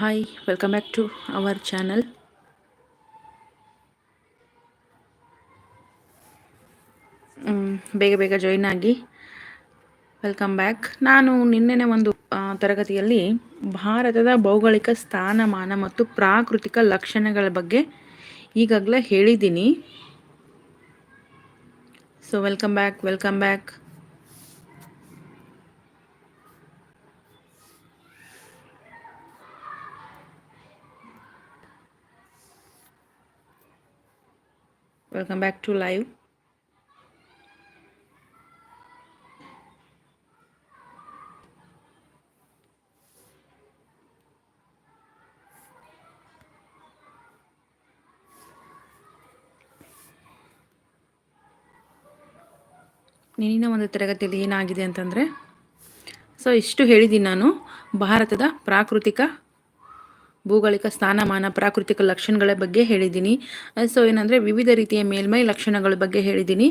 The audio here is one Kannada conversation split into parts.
Hi welcome back to our channel ಬೇಗ ಬೇಗ ಜಾಯಿನ್ ಆಗಿ. ವೆಲ್ಕಮ್ ಬ್ಯಾಕ್ ನಾನು ನಿನ್ನೆನೆ ಒಂದು ತರಗತಿಯಲ್ಲಿ ಭಾರತದ ಭೌಗೋಳಿಕ ಸ್ಥಾನಮಾನ ಮತ್ತು ಪ್ರಾಕೃತಿಕ ಲಕ್ಷಣಗಳ ಬಗ್ಗೆ ಈಗಾಗಲೇ ಹೇಳಿದ್ದೀನಿ. So welcome back welcome back welcome back to live ನಿನ್ನಿನ ಒಂದು ತರಗತಿಯಲ್ಲಿ ಏನಾಗಿದೆ ಅಂತಂದರೆ, ಸೊ ಇಷ್ಟು ಹೇಳಿದ್ದೀನಿ ನಾನು. ಭಾರತದ ಪ್ರಾಕೃತಿಕ ಭೌಗೋಳಿಕ ಸ್ಥಾನಮಾನ, ಪ್ರಾಕೃತಿಕ ಲಕ್ಷಣಗಳ ಬಗ್ಗೆ ಹೇಳಿದ್ದೀನಿ. ಸೊ ಏನಂದರೆ ವಿವಿಧ ರೀತಿಯ ಮೇಲ್ಮೈ ಲಕ್ಷಣಗಳ ಬಗ್ಗೆ ಹೇಳಿದ್ದೀನಿ.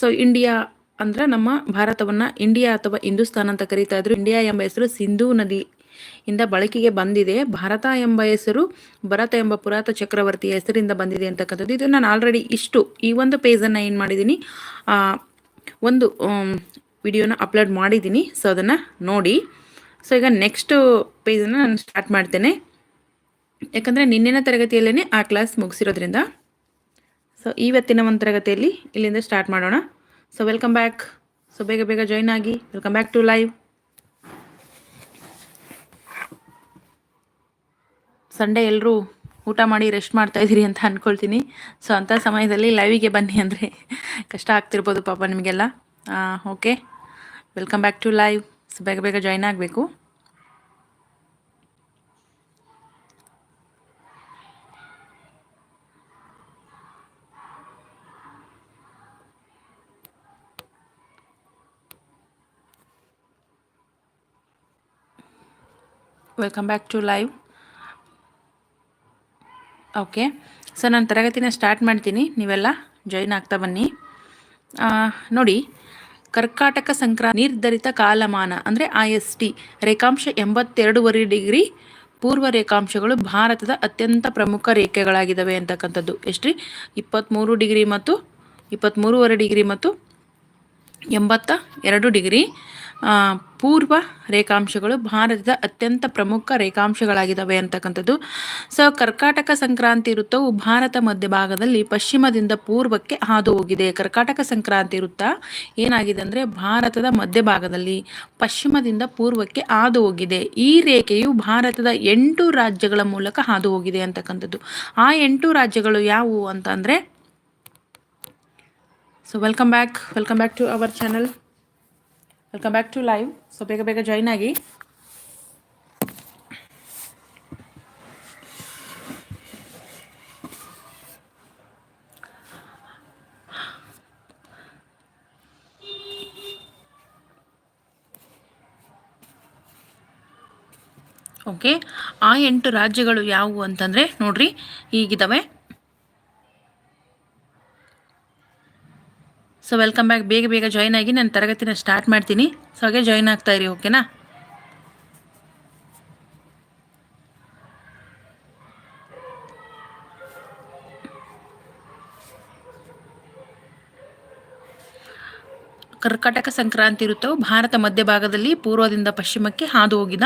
ಸೊ ಇಂಡಿಯಾ ಅಂದ್ರೆ ನಮ್ಮ ಭಾರತವನ್ನು ಇಂಡಿಯಾ ಅಥವಾ ಹಿಂದೂಸ್ತಾನ್ ಅಂತ ಕರೀತಾ ಇದ್ರು. ಇಂಡಿಯಾ ಎಂಬ ಹೆಸರು ಸಿಂಧೂ ನದಿ ಇಂದ ಬಳಕೆಗೆ ಬಂದಿದೆ. ಭಾರತ ಎಂಬ ಹೆಸರು ಭರತ ಎಂಬ ಪುರಾತ ಚಕ್ರವರ್ತಿಯ ಹೆಸರಿಂದ ಬಂದಿದೆ ಅಂತಕ್ಕಂಥದ್ದು. ಇದು ನಾನು ಆಲ್ರೆಡಿ ಇಷ್ಟು ಈ ಒಂದು ಪೇಜನ್ನು ಏನು ಮಾಡಿದ್ದೀನಿ ಒಂದು ವಿಡಿಯೋನ ಅಪ್ಲೋಡ್ ಮಾಡಿದ್ದೀನಿ ಸೊ ಅದನ್ನು ನೋಡಿ. ಸೊ ಈಗ ನೆಕ್ಸ್ಟ್ ಪೇಜನ್ನು ನಾನು ಸ್ಟಾರ್ಟ್ ಮಾಡ್ತೇನೆ. ಯಾಕಂದರೆ ನಿನ್ನೆನ ತರಗತಿಯಲ್ಲೇ ಆ ಕ್ಲಾಸ್ ಮುಗಿಸಿರೋದ್ರಿಂದ. ಸೊ ಇವತ್ತಿನ ಒಂದು ತರಗತಿಯಲ್ಲಿ ಇಲ್ಲಿಂದ ಸ್ಟಾರ್ಟ್ ಮಾಡೋಣ. ಸೊ ವೆಲ್ಕಮ್ ಬ್ಯಾಕ್ ಸೊ ಬೇಗ ಬೇಗ ಜಾಯ್ನ್ ಆಗಿ. Welcome back to live Sunday ಎಲ್ಲರೂ ಊಟ ಮಾಡಿ ರೆಸ್ಟ್ ಮಾಡ್ತಾ ಇದ್ದೀರಿ ಅಂತ ಅಂದ್ಕೊಳ್ತೀನಿ ಸೊ ಅಂಥ ಸಮಯದಲ್ಲಿ ಲೈವಿಗೆ ಬನ್ನಿ ಅಂದರೆ ಕಷ್ಟ ಆಗ್ತಿರ್ಬೋದು ಪಾಪ ನಿಮಗೆಲ್ಲ. Okay welcome back to live so ಬೇಗ ಬೇಗ ಜಾಯ್ನ್ ಆಗಬೇಕು. Welcome back to live okay sir ನಾನು ತರಗತಿನ ಸ್ಟಾರ್ಟ್ ಮಾಡ್ತೀನಿ. ನೀವೆಲ್ಲ ಜಾಯಿನ್ ಆಗ್ತಾ ಬನ್ನಿ. ನೋಡಿ, ಕರ್ಕಾಟಕ ಸಂಕ್ರಾಂತಿ ನಿರ್ಧರಿತ ಕಾಲಮಾನ, ಅಂದರೆ ಐ ಎಸ್ ಟಿ ರೇಖಾಂಶ ಎಂಬತ್ತೆರಡೂವರೆ ಡಿಗ್ರಿ ಪೂರ್ವ ರೇಖಾಂಶಗಳು ಭಾರತದ ಅತ್ಯಂತ ಪ್ರಮುಖ ರೇಖೆಗಳಾಗಿದ್ದಾವೆ ಅಂತಕ್ಕಂಥದ್ದು. ಎಷ್ಟ್ರಿ? ಇಪ್ಪತ್ತ್ಮೂರು ಡಿಗ್ರಿ ಮತ್ತು ಇಪ್ಪತ್ತ್ಮೂರುವರೆ ಡಿಗ್ರಿ ಮತ್ತು ಎಂಬತ್ತ ಎರಡು ಡಿಗ್ರಿ. ಪೂರ್ವ ರೇಖಾಂಶಗಳು ಭಾರತದ ಅತ್ಯಂತ ಪ್ರಮುಖ ರೇಖಾಂಶಗಳಾಗಿದ್ದಾವೆ ಅಂತಕ್ಕಂಥದ್ದು. ಸೊ ಕರ್ಕಾಟಕ ಸಂಕ್ರಾಂತಿ ವೃತ್ತವು ಭಾರತ ಮಧ್ಯಭಾಗದಲ್ಲಿ ಪಶ್ಚಿಮದಿಂದ ಪೂರ್ವಕ್ಕೆ ಹಾದು ಹೋಗಿದೆ ಕರ್ಕಾಟಕ ಸಂಕ್ರಾಂತಿ ವೃತ್ತ ಏನಾಗಿದೆ ಅಂದರೆ ಭಾರತದ ಮಧ್ಯಭಾಗದಲ್ಲಿ ಪಶ್ಚಿಮದಿಂದ ಪೂರ್ವಕ್ಕೆ ಹಾದು ಹೋಗಿದೆ ಈ ರೇಖೆಯು ಭಾರತದ ಎಂಟು ರಾಜ್ಯಗಳ ಮೂಲಕ ಹಾದು ಹೋಗಿದೆ ಅಂತಕ್ಕಂಥದ್ದು. ಆ ಎಂಟು ರಾಜ್ಯಗಳು ಯಾವುವು ಅಂತಂದರೆ so welcome back welcome back to our channel welcome back to live so ಬೇಗ ಬೇಗ ಜಾಯ್ನ್ ಆಗಿ ಓಕೆ ಆ ಎಂಟು ರಾಜ್ಯಗಳು ಯಾವುವು ಅಂತಂದರೆ, ನೋಡ್ರಿ ಹೀಗಿದ್ದಾವೆ ಸೊ ವೆಲ್ಕಮ್ ಬ್ಯಾಕ್ ಬೇಗ ಬೇಗ ಜಾಯ್ನ್ ಆಗಿ ನಾನು ತರಗತಿನ ಸ್ಟಾರ್ಟ್ ಮಾಡ್ತೀನಿ. ಸೊ ಹಾಗೆ ಜಾಯ್ನ್ ಆಗ್ತಾ ಇರಿ ಓಕೆನಾ ಕರ್ಕಾಟಕ ಸಂಕ್ರಾಂತಿ ವೃತ್ತವು ಭಾರತ ಮಧ್ಯಭಾಗದಲ್ಲಿ ಪೂರ್ವದಿಂದ ಪಶ್ಚಿಮಕ್ಕೆ ಹಾದು ಹೋಗಿದ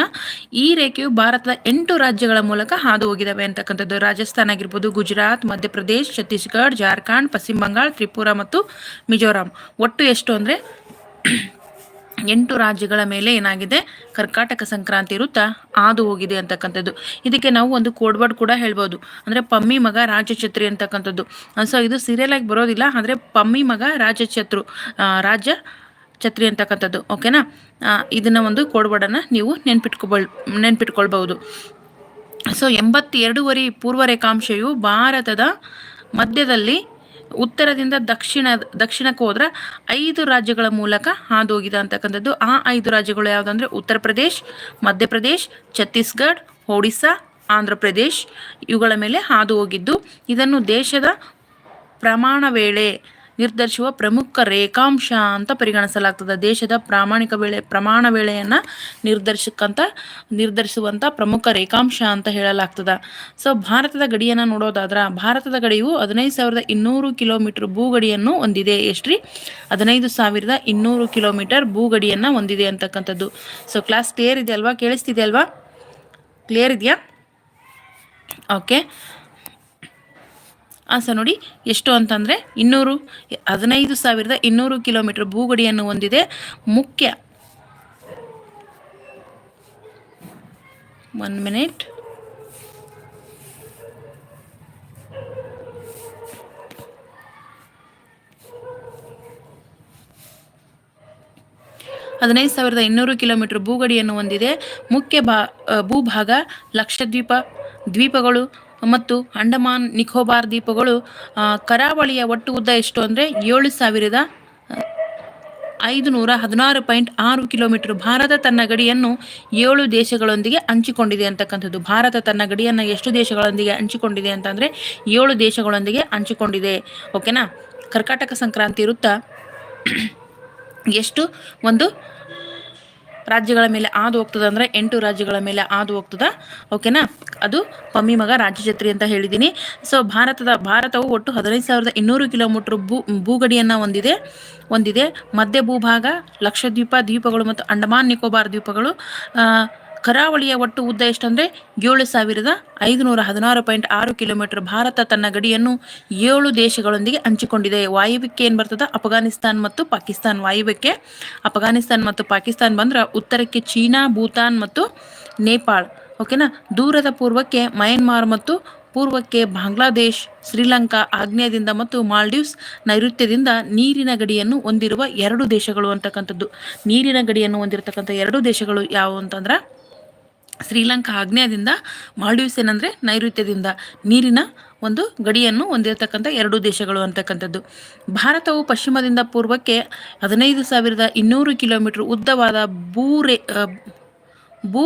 ಈ ರೇಖೆಯು ಭಾರತದ ಎಂಟು ರಾಜ್ಯಗಳ ಮೂಲಕ ಹಾದು ಹೋಗಿದವೆ ಅಂತಕ್ಕಂಥದ್ದು. ರಾಜಸ್ಥಾನ ಆಗಿರ್ಬೋದು, ಗುಜರಾತ್, ಮಧ್ಯಪ್ರದೇಶ್, ಛತ್ತೀಸ್ಗಢ, ಜಾರ್ಖಂಡ್, ಪಶ್ಚಿಮ ಬಂಗಾಳ, ತ್ರಿಪುರ ಮತ್ತು ಮಿಜೋರಾಂ. ಒಟ್ಟು ಎಷ್ಟು ಅಂದರೆ ಎಂಟು ರಾಜ್ಯಗಳ ಮೇಲೆ ಏನಾಗಿದೆ? ಕರ್ಕಾಟಕ ಸಂಕ್ರಾಂತಿ ವೃತ್ತ ಹಾದು ಹೋಗಿದೆ ಅಂತಕ್ಕಂಥದ್ದು. ಇದಕ್ಕೆ ನಾವು ಒಂದು ಕೋಡ್ವರ್ಡ್ ಕೂಡ ಹೇಳ್ಬೋದು. ಅಂದರೆ ಪಮ್ಮಿ ಮಗ ರಾಜಛತ್ರಿ ಅಂತಕ್ಕಂಥದ್ದು. ಸೊ ಇದು ಸೀರಿಯಲ್ ಆಗಿ ಬರೋದಿಲ್ಲ, ಆದರೆ ಪಮ್ಮಿ ಮಗ ರಾಜಛತ್ರು ರಾಜ ಛತ್ರಿ ಅಂತಕ್ಕಂಥದ್ದು. ಓಕೆನಾ ಇದನ್ನು ಒಂದು ಕೋಡ್ಬಾರ್ಡನ್ನು ನೀವು ನೆನ್ಪಿಟ್ಕೊಬಲ್ ನೆನ್ಪಿಟ್ಕೊಳ್ಬಹುದು. ಸೊ ಎಂಬತ್ತೆರಡೂವರೆ ಪೂರ್ವ ರೇಖಾಂಶವು ಭಾರತದ ಮಧ್ಯದಲ್ಲಿ ಉತ್ತರದಿಂದ ದಕ್ಷಿಣ, ದಕ್ಷಿಣಕ್ಕೆ ಹೋದ್ರೆ ಐದು ರಾಜ್ಯಗಳ ಮೂಲಕ ಹಾದು ಹೋಗಿದ ಅಂತಕ್ಕಂಥದ್ದು. ಆ ಐದು ರಾಜ್ಯಗಳು ಯಾವುದಂದ್ರೆ ಉತ್ತರ ಪ್ರದೇಶ್ ಮಧ್ಯಪ್ರದೇಶ್ ಛತ್ತೀಸ್ಗಢ, ಒಡಿಸ್ಸಾ, ಆಂಧ್ರ ಪ್ರದೇಶ್ ಇವುಗಳ ಮೇಲೆ ಹಾದು ಹೋಗಿದ್ದು. ಇದನ್ನು ದೇಶದ ಪ್ರಮಾಣ ವೇಳೆ ನಿರ್ಧರಿಸುವ ಪ್ರಮುಖ ರೇಖಾಂಶ ಅಂತ ಪರಿಗಣಿಸಲಾಗ್ತದೆ. ದೇಶದ ಪ್ರಾಮಾಣಿಕ ಬೆಳೆ ಪ್ರಮಾಣ ವೇಳೆಯನ್ನು ನಿರ್ಧರಿಸಕ್ಕಂತ ನಿರ್ಧರಿಸುವಂಥ ಪ್ರಮುಖ ರೇಖಾಂಶ ಅಂತ ಹೇಳಲಾಗ್ತದ. ಸೊ ಭಾರತದ ಗಡಿಯನ್ನು ನೋಡೋದಾದ್ರೆ, ಭಾರತದ ಗಡಿಯು ಹದಿನೈದು ಸಾವಿರದ ಇನ್ನೂರು ಕಿಲೋಮೀಟರ್ ಭೂಗಡಿಯನ್ನು ಹೊಂದಿದೆ ಎಷ್ಟ್ರಿ? ಹದಿನೈದು ಸಾವಿರದ ಇನ್ನೂರು ಕಿಲೋಮೀಟರ್ ಭೂಗಡಿಯನ್ನು ಹೊಂದಿದೆ ಅಂತಕ್ಕಂಥದ್ದು. ಸೊ ಕ್ಲಾಸ್ ಕ್ಲಿಯರ್ ಇದೆ ಅಲ್ವಾ ಕೇಳಿಸ್ತಿದೆ ಅಲ್ವಾ ಕ್ಲಿಯರ್ ಇದೆಯಾ? ಓಕೆ ಸರ್ ನೋಡಿ, ಎಷ್ಟು ಅಂತಂದರೆ ಇನ್ನೂರು, ಹದಿನೈದು ಸಾವಿರದ ಇನ್ನೂರು ಕಿಲೋಮೀಟರ್ ಭೂಗಡಿಯನ್ನು ಹೊಂದಿದೆ. ಮುಖ್ಯ ಒನ್ ಮಿನಿಟ್. ಹದಿನೈದು ಸಾವಿರದ ಇನ್ನೂರು ಕಿಲೋಮೀಟರ್ ಭೂಗಡಿಯನ್ನು ಹೊಂದಿದೆ. ಮುಖ್ಯ ಭಾ, ಭೂಭಾಗ ಲಕ್ಷದ್ವೀಪ, ದ್ವೀಪಗಳು ಮತ್ತು ಅಂಡಮಾನ್ ನಿಕೋಬಾರ್ ದ್ವೀಪಗಳು ಕರಾವಳಿಯ ಒಟ್ಟು ಉದ್ದ ಎಷ್ಟು ಅಂದರೆ ಏಳು ಸಾವಿರದ ಐದು ನೂರ ಹದಿನಾರು ಪಾಯಿಂಟ್ ಆರು ಕಿಲೋಮೀಟರ್. ಭಾರತ ತನ್ನ ಗಡಿಯನ್ನು ಏಳು ದೇಶಗಳೊಂದಿಗೆ ಹಂಚಿಕೊಂಡಿದೆ ಅಂತಕ್ಕಂಥದ್ದು. ಭಾರತ ತನ್ನ ಗಡಿಯನ್ನು ಎಷ್ಟು ದೇಶಗಳೊಂದಿಗೆ ಹಂಚಿಕೊಂಡಿದೆ ಅಂತಂದರೆ ಏಳು ದೇಶಗಳೊಂದಿಗೆ ಹಂಚಿಕೊಂಡಿದೆ. ಓಕೆನಾ ಕರ್ಕಾಟಕ ಸಂಕ್ರಾಂತಿ ಇರುತ್ತಾ? ಎಷ್ಟು? ಒಂದು ರಾಜ್ಯಗಳ ಮೇಲೆ ಆದು ಹೋಗ್ತದೆ ಅಂದರೆ ಎಂಟು ರಾಜ್ಯಗಳ ಮೇಲೆ ಆದು ಹೋಗ್ತದ. ಓಕೆನಾ ಅದು ಪಮ್ಮಿ ಮಗ ರಾಜ್ಯ ಛತ್ರಿ ಅಂತ ಹೇಳಿದ್ದೀನಿ ಸೊ ಭಾರತದ, ಭಾರತವು ಒಟ್ಟು ಹದಿನೈದು ಸಾವಿರದ ಇನ್ನೂರು ಕಿಲೋಮೀಟರ್ ಭೂ, ಭೂಗಡಿಯನ್ನು ಹೊಂದಿದೆ. ಹೊಂದಿದೆ. ಮಧ್ಯ ಭೂಭಾಗ, ಲಕ್ಷದ್ವೀಪ, ದ್ವೀಪಗಳು ಮತ್ತು ಅಂಡಮಾನ್ ನಿಕೋಬಾರ್ ದ್ವೀಪಗಳು. ಕರಾವಳಿಯ ಒಟ್ಟು ಉದ್ದ ಎಷ್ಟಂದ್ರೆ ಏಳು ಸಾವಿರದ ಐದುನೂರ ಹದಿನಾರು ಪಾಯಿಂಟ್ ಆರು ಕಿಲೋಮೀಟರ್ ಭಾರತ ತನ್ನ ಗಡಿಯನ್ನು ಏಳು ದೇಶಗಳೊಂದಿಗೆ ಹಂಚಿಕೊಂಡಿದೆ. ವಾಯುವ್ಯಕ್ಕೆ ಏನು ಬರ್ತದ? ಅಫ್ಘಾನಿಸ್ತಾನ್ ಮತ್ತು ಪಾಕಿಸ್ತಾನ್. ವಾಯುವ್ಯಕ್ಕೆ ಅಫ್ಘಾನಿಸ್ತಾನ್ ಮತ್ತು ಪಾಕಿಸ್ತಾನ್ ಬಂದ್ರೆ ಉತ್ತರಕ್ಕೆ ಚೀನಾ, ಭೂತಾನ್ ಮತ್ತು ನೇಪಾಳ್. ಓಕೆನಾ ದೂರದ ಪೂರ್ವಕ್ಕೆ ಮಯನ್ಮಾರ್ ಮತ್ತು ಪೂರ್ವಕ್ಕೆ ಬಾಂಗ್ಲಾದೇಶ್, ಶ್ರೀಲಂಕಾ ಆಗ್ನೇಯದಿಂದ ಮತ್ತು ಮಾಲ್ಡೀವ್ಸ್ ನೈಋತ್ಯದಿಂದ ನೀರಿನ ಗಡಿಯನ್ನು ಹೊಂದಿರುವ ಎರಡು ದೇಶಗಳು ಅಂತಕ್ಕಂಥದ್ದು. ನೀರಿನ ಗಡಿಯನ್ನು ಹೊಂದಿರತಕ್ಕಂಥ ಎರಡು ದೇಶಗಳು ಯಾವುವು ಅಂತಂದ್ರೆ ಶ್ರೀಲಂಕಾ ಆಗ್ನೇಯದಿಂದ ಮಾಲ್ಡೀವ್ಸ್ ಏನಂದರೆ ನೈಋತ್ಯದಿಂದ ನೀರಿನ ಒಂದು ಗಡಿಯನ್ನು ಹೊಂದಿರತಕ್ಕಂಥ ಎರಡು ದೇಶಗಳು ಅಂತಕ್ಕಂಥದ್ದು. ಭಾರತವು ಪಶ್ಚಿಮದಿಂದ ಪೂರ್ವಕ್ಕೆ ಹದಿನೈದು ಸಾವಿರದ ಇನ್ನೂರು ಕಿಲೋಮೀಟರ್ ಉದ್ದವಾದ ಭೂರೇ ಭೂ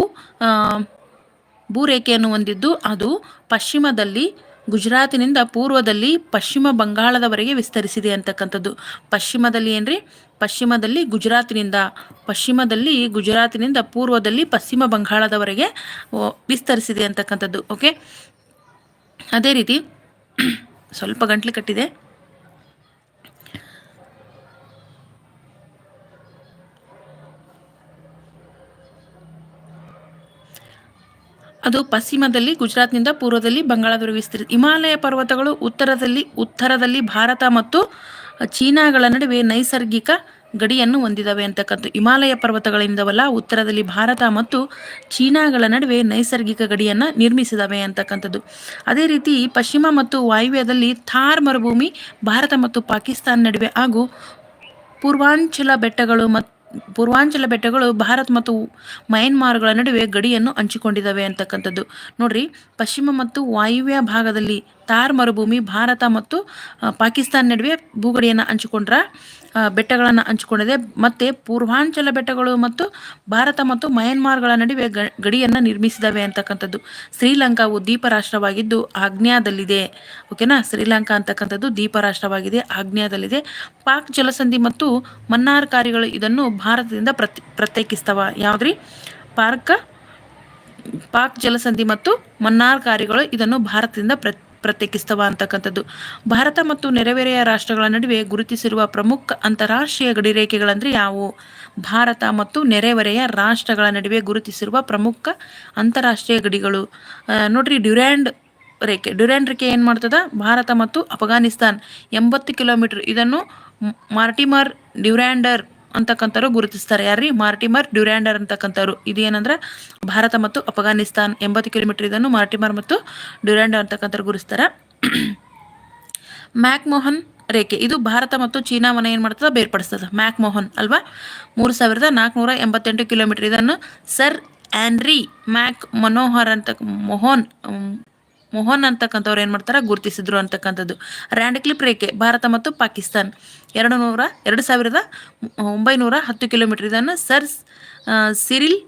ಭೂರೇಖೆಯನ್ನು ಹೊಂದಿದ್ದು, ಅದು ಪಶ್ಚಿಮದಲ್ಲಿ ಗುಜರಾತಿನಿಂದ ಪೂರ್ವದಲ್ಲಿ ಪಶ್ಚಿಮ ಬಂಗಾಳದವರೆಗೆ ವಿಸ್ತರಿಸಿದೆ ಅಂತಕ್ಕಂಥದ್ದು. ಪಶ್ಚಿಮದಲ್ಲಿ ಏನ್ರಿ? ಪಶ್ಚಿಮದಲ್ಲಿ ಗುಜರಾತಿನಿಂದ ಪಶ್ಚಿಮದಲ್ಲಿ ಗುಜರಾತಿನಿಂದ ಪೂರ್ವದಲ್ಲಿ ಪಶ್ಚಿಮ ಬಂಗಾಳದವರೆಗೆ ವಿಸ್ತರಿಸಿದೆ ಅಂತಕ್ಕಂಥದ್ದು, ಓಕೆ? ಅದೇ ರೀತಿ, ಸ್ವಲ್ಪ ಗಂಟ್ಲು ಕಟ್ಟಿದೆ. ಅದು ಪಶ್ಚಿಮದಲ್ಲಿ, ಗುಜರಾತ್ನಿಂದ ಪೂರ್ವದಲ್ಲಿ ಬಂಗಾಳದವರೆಗೆ ವಿಸ್ತರಿಸಿದೆ ಹಿಮಾಲಯ ಪರ್ವತಗಳು ಉತ್ತರದಲ್ಲಿ ಉತ್ತರದಲ್ಲಿ ಭಾರತ ಮತ್ತು ಚೀನಾಗಳ ನಡುವೆ ನೈಸರ್ಗಿಕ ಗಡಿಯನ್ನು ಹೊಂದಿದವೆ ಅಂತಕ್ಕಂಥ ಹಿಮಾಲಯ ಪರ್ವತಗಳಿಂದವಲ್ಲ, ಉತ್ತರದಲ್ಲಿ ಭಾರತ ಮತ್ತು ಚೀನಾಗಳ ನಡುವೆ ನೈಸರ್ಗಿಕ ಗಡಿಯನ್ನು ನಿರ್ಮಿಸಿದವೆ ಅಂತಕ್ಕಂಥದ್ದು. ಅದೇ ರೀತಿ ಪಶ್ಚಿಮ ಮತ್ತು ವಾಯುವ್ಯದಲ್ಲಿ ಥಾರ್ ಮರುಭೂಮಿ ಭಾರತ ಮತ್ತು ಪಾಕಿಸ್ತಾನ ನಡುವೆ ಹಾಗೂ ಪೂರ್ವಾಂಚಲ ಬೆಟ್ಟಗಳು ಮತ್ತು ಪೂರ್ವಾಂಚಲ ಬೆಟ್ಟಗಳು ಭಾರತ ಮತ್ತು ಮಯನ್ಮಾರ್ಗಳ ನಡುವೆ ಗಡಿಯನ್ನು ಹಂಚಿಕೊಂಡಿದ್ದಾವೆ ಅಂತಕ್ಕಂಥದ್ದು. ನೋಡ್ರಿ, ಪಶ್ಚಿಮ ಮತ್ತು ವಾಯುವ್ಯ ಭಾಗದಲ್ಲಿ ತಾರ್ ಮರುಭೂಮಿ ಭಾರತ ಮತ್ತು ಪಾಕಿಸ್ತಾನ ನಡುವೆ ಭೂಗಡಿಯನ್ನು ಹಂಚಿಕೊಂಡ್ರ ಬೆಟ್ಟಗಳನ್ನು ಹಂಚಿಕೊಂಡಿದೆ. ಮತ್ತು ಪೂರ್ವಾಂಚಲ ಬೆಟ್ಟಗಳು ಮತ್ತು ಭಾರತ ಮತ್ತು ಮಯನ್ಮಾರ್ಗಳ ನಡುವೆ ಗಡಿಯನ್ನು ನಿರ್ಮಿಸಿದವೆ ಅಂತಕ್ಕಂಥದ್ದು. ಶ್ರೀಲಂಕಾವು ದ್ವೀಪ ರಾಷ್ಟ್ರವಾಗಿದ್ದು ಆಗ್ನೇಯದಲ್ಲಿದೆ ಓಕೆನಾ? ಶ್ರೀಲಂಕಾ ಅಂತಕ್ಕಂಥದ್ದು ದ್ವೀಪ ರಾಷ್ಟ್ರವಾಗಿದೆ ಆಗ್ನೇಯದಲ್ಲಿದೆ ಪಾಕ್ ಜಲಸಂಧಿ ಮತ್ತು ಮನ್ನಾರ್ ಕಾರ್ಯಗಳು ಇದನ್ನು ಭಾರತದಿಂದ ಪ್ರತ್ ಪ್ರತ್ಯೇಕಿಸ್ತವ. ಯಾವ್ದ್ರಿ? ಪಾರ್ಕ, ಪಾಕ್ ಜಲಸಂಧಿ ಮತ್ತು ಮನ್ನಾರ್ ಕಾರ್ಯಗಳು ಇದನ್ನು ಭಾರತದಿಂದ ಪ್ರ ಪ್ರತ್ಯೇಕಿಸ್ತವ ಅಂತಕ್ಕಂಥದ್ದು. ಭಾರತ ಮತ್ತು ನೆರೆವೆರೆಯ ರಾಷ್ಟ್ರಗಳ ನಡುವೆ ಗುರುತಿಸಿರುವ ಪ್ರಮುಖ ಅಂತಾರಾಷ್ಟ್ರೀಯ ಗಡಿ ಗಡಿರೇಖೆಗಳಂದ್ರೆ ಯಾವುವು ಭಾರತ ಮತ್ತು ನೆರೆವರೆಯ ರಾಷ್ಟ್ರಗಳ ನಡುವೆ ಗುರುತಿಸಿರುವ ಪ್ರಮುಖ ಅಂತಾರಾಷ್ಟ್ರೀಯ ಗಡಿಗಳು. ನೋಡ್ರಿ ಡ್ಯುರ್ಯಾಂಡ್ ರೇಖೆ. ಡ್ಯುರ್ಯಾಂಡ್ ರೇಖೆ ಏನು ಮಾಡ್ತದ? ಭಾರತ ಮತ್ತು ಅಫ್ಘಾನಿಸ್ತಾನ್ ಎಂಬತ್ತು ಕಿಲೋಮೀಟರ್. ಇದನ್ನು ಮಾರ್ಟಿಮರ್ ಡ್ಯುರ್ಯಾಂಡರ್ ಅಂತಕ್ಕಂಥವ್ರು ಗುರುತಿಸ್ತಾರೆ. ಯಾರ್ರಿ? ಮಾರ್ಟಿಮರ್ ಡ್ಯುರ್ಯಾಂಡರ್ ಅಂತಕ್ಕಂಥವ್ರು. ಇದು ಏನಂದ್ರೆ ಭಾರತ ಮತ್ತು ಅಫ್ಘಾನಿಸ್ತಾನ್ ಎಂಬತ್ತು ಕಿಲೋಮೀಟರ್ ಇದನ್ನು ಮಾರ್ಟಿಮರ್ ಮತ್ತು ಡ್ಯುರ್ಯಾಂಡರ್ ಅಂತಕ್ಕಂಥವ್ರು ಗುರುತಿಸ್ತಾರೆ. ಮ್ಯಾಕ್ಮೋಹನ್ ರೇಖೆ. ಇದು ಭಾರತ ಮತ್ತು ಚೀನಾವನ್ನು ಏನು ಮಾಡ್ತದೆ? ಬೇರ್ಪಡಿಸ್ತದೆ. ಮ್ಯಾಕ್ಮೋಹನ್ ಅಲ್ವಾ? ಮೂರು ಸಾವಿರದ ನಾಲ್ಕುನೂರ ಎಂಬತ್ತೆಂಟು ಕಿಲೋಮೀಟರ್ ಇದನ್ನು ಸರ್ ಆ್ಯನ್ರಿ ಮ್ಯಾಕ್ ಮನೋಹರ್ ಅಂತ ಮೋಹನ್ ಮೋಹನ್ ಅಂತಕ್ಕಂಥವ್ರು ಏನು ಮಾಡ್ತಾರೆ? ಗುರುತಿಸಿದ್ರು ಅಂತಕ್ಕಂಥದ್ದು. ರ್ಯಾಂಡ್ ಕ್ಲಿಪ್ ರೇಖೆ, ಭಾರತ ಮತ್ತು ಪಾಕಿಸ್ತಾನ್. ಎರಡು ನೂರ, ಎರಡು ಸಾವಿರದ ಒಂಬೈನೂರ ಹತ್ತು ಕಿಲೋಮೀಟರ್. ಇದನ್ನು ಸರ್ ಸಿರಿಲ್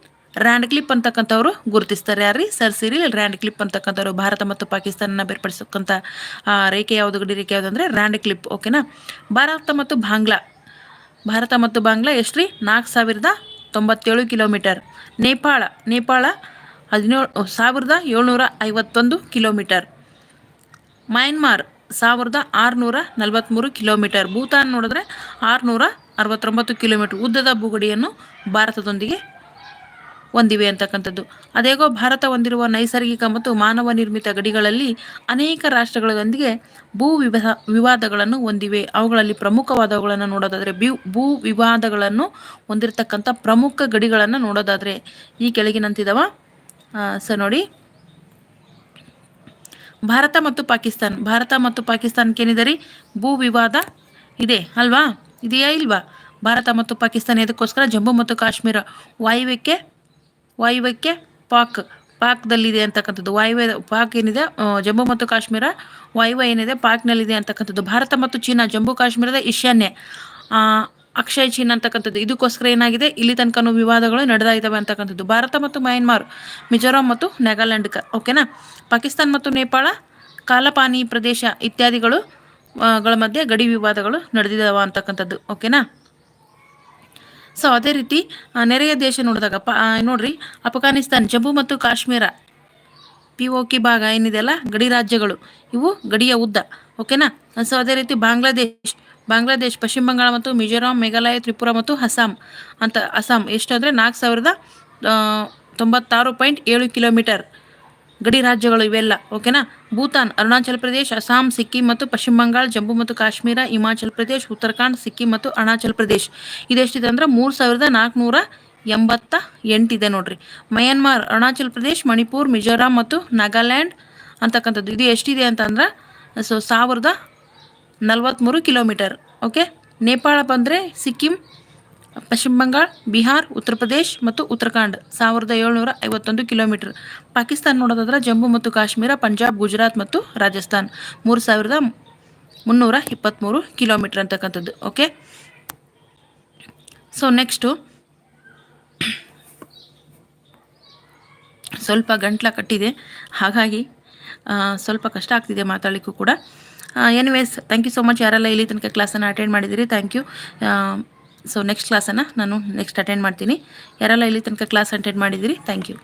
ರ್ಯಾಂಡ್ ಕ್ಲಿಪ್ ಅಂತಕ್ಕಂಥವ್ರು ಗುರುತಿಸ್ತಾರೆ. ಯಾರ್ರಿ? ಸರ್ ಸಿರಿಲ್ ರ್ಯಾಂಡ್ ಕ್ಲಿಪ್ ಅಂತಕ್ಕಂಥವ್ರು. ಭಾರತ ಮತ್ತು ಪಾಕಿಸ್ತಾನ ಬೇರ್ಪಡಿಸಕ್ಕಂಥ ರೇಖೆ ಯಾವುದು, ಗಡಿ ರೇಖೆ ಯಾವುದು ಅಂದರೆ ರ್ಯಾಂಡ್ ಕ್ಲಿಪ್ ಓಕೆನಾ? ಭಾರತ ಮತ್ತು ಬಾಂಗ್ಲಾ. ಭಾರತ ಮತ್ತು ಬಾಂಗ್ಲಾ ಎಷ್ಟ್ರಿ? ನಾಲ್ಕು ಸಾವಿರದ ತೊಂಬತ್ತೇಳು ಕಿಲೋಮೀಟರ್. ನೇಪಾಳ ನೇಪಾಳ ಹದಿನೇಳು ಸಾವಿರದ ಏಳ್ನೂರ ಐವತ್ತೊಂದು ಕಿಲೋಮೀಟರ್. ಮ್ಯಾನ್ಮಾರ್, ಸಾವಿರದ ಆರುನೂರ ನಲವತ್ತ್ಮೂರು ಕಿಲೋಮೀಟರ್. ಭೂತಾನ್ ನೋಡಿದ್ರೆ ಆರುನೂರ ಅರವತ್ತೊಂಬತ್ತು ಕಿಲೋಮೀಟರ್. ಉದ್ದದ ಭೂಗಡಿಯನ್ನು ಭಾರತದೊಂದಿಗೆ ಹೊಂದಿವೆ ಅಂತಕ್ಕಂಥದ್ದು. ಅದೇಗೋ ಭಾರತ ಹೊಂದಿರುವ ನೈಸರ್ಗಿಕ ಮತ್ತು ಮಾನವ ನಿರ್ಮಿತ ಗಡಿಗಳಲ್ಲಿ ಅನೇಕ ರಾಷ್ಟ್ರಗಳೊಂದಿಗೆ ಭೂ ವಿಭ, ವಿವಾದಗಳನ್ನು ಹೊಂದಿವೆ. ಅವುಗಳಲ್ಲಿ ಪ್ರಮುಖವಾದವುಗಳನ್ನು ನೋಡೋದಾದರೆ ಬ್ಯೂ ಭೂ ವಿವಾದಗಳನ್ನು ಹೊಂದಿರತಕ್ಕಂಥ ಪ್ರಮುಖ ಗಡಿಗಳನ್ನು ನೋಡೋದಾದರೆ ಈ ಕೆಳಗಿನಂತಿದವ. ಸೊ ನೋಡಿ. ಭಾರತ ಮತ್ತು ಪಾಕಿಸ್ತಾನ, ಭಾರತ ಮತ್ತು ಪಾಕಿಸ್ತಾನಕ್ಕೆ ಏನಿದೆ ರೀ? ಭೂ ವಿವಾದ ಇದೆ, ಅಲ್ವಾ? ಇದೆಯಾ ಇಲ್ವಾ? ಭಾರತ ಮತ್ತು ಪಾಕಿಸ್ತಾನ ಇದಕ್ಕೋಸ್ಕರ ಜಮ್ಮು ಮತ್ತು ಕಾಶ್ಮೀರ ವಾಯುವ್ಯಕ್ಕೆ ವಾಯುವ್ಯಕ್ಕೆ ಪಾಕ್, ಪಾಕ್ದಲ್ಲಿದೆ ಅಂತಕ್ಕಂಥದ್ದು. ವಾಯುವ್ಯ, ಪಾಕ್ ಏನಿದೆ? ಜಮ್ಮು ಮತ್ತು ಕಾಶ್ಮೀರ ವಾಯುವ್ಯ ಏನಿದೆ? ಪಾಕ್ನಲ್ಲಿದೆ ಅಂತಕ್ಕಂಥದ್ದು. ಭಾರತ ಮತ್ತು ಚೀನಾ, ಜಮ್ಮು ಕಾಶ್ಮೀರದ ಈಶಾನ್ಯ. ಅಕ್ಷಯ ಚೀನ್ ಅಂತಕ್ಕಂಥದ್ದು. ಇದಕ್ಕೋಸ್ಕರ ಏನಾಗಿದೆ? ಇಲ್ಲಿ ತನಕನೂ ವಿವಾದಗಳು ನಡೆದಾ ಇದ್ದಾವೆ ಅಂತಕ್ಕಂಥದ್ದು. ಭಾರತ ಮತ್ತು ಮ್ಯಾನ್ಮಾರ್, ಮಿಜೋರಾಂ ಮತ್ತು ನಾಗಾಲ್ಯಾಂಡ್ ಓಕೆನಾ? ಪಾಕಿಸ್ತಾನ ಮತ್ತು ನೇಪಾಳ, ಕಾಲಪಾನಿ ಪ್ರದೇಶ ಇತ್ಯಾದಿಗಳು ಗಳ ಮಧ್ಯೆ ಗಡಿ ವಿವಾದಗಳು ನಡೆದಿದ್ದಾವ ಅಂತಕ್ಕಂಥದ್ದು. ಓಕೆನಾ? ಸೊ ಅದೇ ರೀತಿ ನೆರೆಯ ದೇಶ ನೋಡಿದಾಗ, ಪ ನೋಡ್ರಿ, ಅಫ್ಘಾನಿಸ್ತಾನ್, ಜಮ್ಮು ಮತ್ತು ಕಾಶ್ಮೀರ, ಪಿ ಒ ಕಿ ಭಾಗ ಏನಿದೆಯಲ್ಲ ಗಡಿ ರಾಜ್ಯಗಳು. ಇವು ಗಡಿಯ ಉದ್ದ. ಓಕೆನಾ? ಸೊ ಅದೇ ರೀತಿ ಬಾಂಗ್ಲಾದೇಶ್ ಬಾಂಗ್ಲಾದೇಶ್, ಪಶ್ಚಿಮ ಬಂಗಾಳ ಮತ್ತು ಮಿಜೋರಾಂ, ಮೇಘಾಲಯ, ತ್ರಿಪುರ ಮತ್ತು ಅಸ್ಸಾಂ ಅಂತ ಅಸ್ಸಾಂ. ಎಷ್ಟು ಅಂದರೆ ನಾಲ್ಕು ಸಾವಿರದ ತೊಂಬತ್ತಾರು ಪಾಯಿಂಟ್ ಏಳು ಕಿಲೋಮೀಟರ್ ಗಡಿ ರಾಜ್ಯಗಳು ಇವೆಲ್ಲ, ಓಕೆನಾ? ಭೂತಾನ್, ಅರುಣಾಚಲ ಪ್ರದೇಶ್, ಅಸ್ಸಾಂ, ಸಿಕ್ಕಿಂ ಮತ್ತು ಪಶ್ಚಿಮ ಬಂಗಾಳ, ಜಮ್ಮು ಮತ್ತು ಕಾಶ್ಮೀರ, ಹಿಮಾಚಲ ಪ್ರದೇಶ್, ಉತ್ತರಾಖಂಡ್, ಸಿಕ್ಕಿಂ ಮತ್ತು ಅರುಣಾಚಲ ಪ್ರದೇಶ್. ಇದೆಷ್ಟಿದೆ ಅಂದ್ರೆ ಮೂರು ಸಾವಿರದ ನಾಲ್ಕುನೂರ ಎಂಬತ್ತ ಎಂಟಿದೆ ನೋಡ್ರಿ. ಮಯನ್ಮಾರ್, ಅರುಣಾಚಲ ಪ್ರದೇಶ್, ಮಣಿಪುರ್, ಮಿಜೋರಾಂ ಮತ್ತು ನಾಗಾಲ್ಯಾಂಡ್ ಅಂತಕ್ಕಂಥದ್ದು. ಇದು ಎಷ್ಟಿದೆ ಅಂತಂದ್ರೆ, ಸೊ, ಸಾವಿರದ ನಲವತ್ತ್ಮೂರು ಕಿಲೋಮೀಟರ್, ಓಕೆ? ನೇಪಾಳ ಬಂದರೆ ಸಿಕ್ಕಿಂ, ಪಶ್ಚಿಮ ಬಂಗಾಳ, ಬಿಹಾರ್, ಉತ್ತರ ಪ್ರದೇಶ್ ಮತ್ತು ಉತ್ತರಾಖಂಡ್. ಸಾವಿರದ ಏಳ್ನೂರ ಐವತ್ತೊಂದು ಕಿಲೋಮೀಟರ್. ಪಾಕಿಸ್ತಾನ ನೋಡೋದಾದ್ರೆ ಜಮ್ಮು ಮತ್ತು ಕಾಶ್ಮೀರ, ಪಂಜಾಬ್, ಗುಜರಾತ್ ಮತ್ತು ರಾಜಸ್ಥಾನ್. ಮೂರು ಸಾವಿರದ ಮುನ್ನೂರ ಇಪ್ಪತ್ತ್ಮೂರು ಕಿಲೋಮೀಟರ್ ಅಂತಕ್ಕಂಥದ್ದು, ಓಕೆ? ಸೊ ನೆಕ್ಸ್ಟು ಸ್ವಲ್ಪ ಗಂಟ್ಲ ಕಟ್ಟಿದೆ. ಹಾಗಾಗಿ ಸ್ವಲ್ಪ ಕಷ್ಟ ಆಗ್ತಿದೆ ಮಾತಾಡಲಿಕ್ಕೂ ಕೂಡ. Anyways thank you so much ಯಾರೆಲ್ಲ ಇಲ್ಲಿ ತನಕ ಕ್ಲಾಸನ್ನು ಅಟೆಂಡ್ ಮಾಡಿದ್ದೀರಿ ಥ್ಯಾಂಕ್ ಯು ಸೊ ನೆಕ್ಸ್ಟ್ ಕ್ಲಾಸನ್ನು ನಾನು ನೆಕ್ಸ್ಟ್ ಅಟೆಂಡ್ ಮಾಡ್ತೀನಿ. ಯಾರೆಲ್ಲ ಇಲ್ಲಿ ತನಕ ಕ್ಲಾಸ್ ಅಟೆಂಡ್ ಮಾಡಿದ್ದೀರಿ ಥ್ಯಾಂಕ್ ಯು